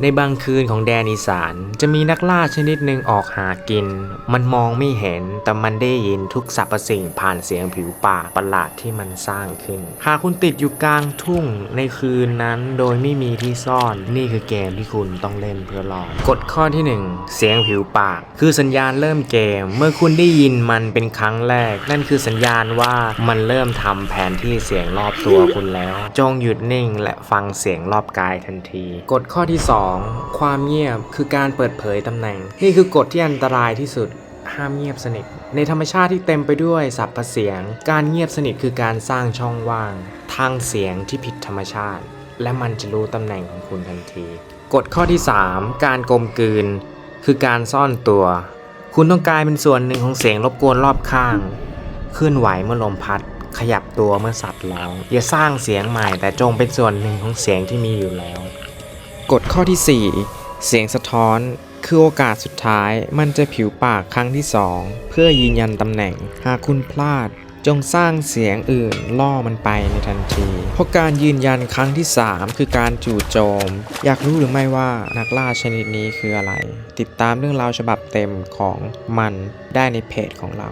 ในบางคืนของแดนอีสานจะมีนักล่าชนิดหนึ่งออกหากิน มันมองไม่เห็นแต่มันได้ยินทุกสรรพสิ่งผ่านเสียงผิวปากประหลาดที่มันสร้างขึ้น หากคุณติดอยู่กลางทุ่งในคืนนั้นโดยไม่มีที่ซ่อน นี่คือเกมที่คุณต้องเล่นเพื่อรอดกฎข้อที่หนึ่งเสียงผิวปาก คือสัญญาณเริ่มเกม เมื่อคุณได้ยินมันเป็นครั้งแรก นั่นคือสัญญาณว่ามันเริ่มทำแผนที่เสียงรอบตัวคุณแล้ว จงหยุดนิ่งและฟังเสียงรอบกายทันที กฎข้อที่ 2ความเงียบคือการเปิดเผยตำแหน่ง นี่คือกฎที่อันตรายที่สุด ห้ามเงียบสนิท ในธรรมชาติที่เต็มไปด้วยสรรพเสียง การเงียบสนิทคือการสร้างช่องว่าง ทางเสียงที่ผิดธรรมชาติ และมันจะรู้ตำแหน่งของคุณทันที กฎข้อที่ 3 การกลมกลืน คือการซ่อนตัว คุณต้องกลายเป็นส่วนหนึ่งของเสียงรบกวนรอบข้างเคลื่อนไหวเมื่อลมพัดขยับตัวเมื่อสัตว์ร้องอย่าสร้างเสียงใหม่แต่จงเป็นส่วนหนึ่งของเสียงที่มีอยู่แล้ว กฎข้อที่ 4 เสียงสะท้อน คือโอกาสสุดท้ายมันจะผิวปากครั้งที่ 2 เพื่อยืนยันตำแหน่ง หากคุณพลาด จงสร้างเสียงอื่นล่อมันไปในทันที เพราะการยืนยันครั้งที่ 3 คือการจู่โจม อยากรู้หรือไม่ว่านักล่าชนิดนี้คืออะไร ติดตามเรื่องราวฉบับเต็มของมันได้ในเพจของเรา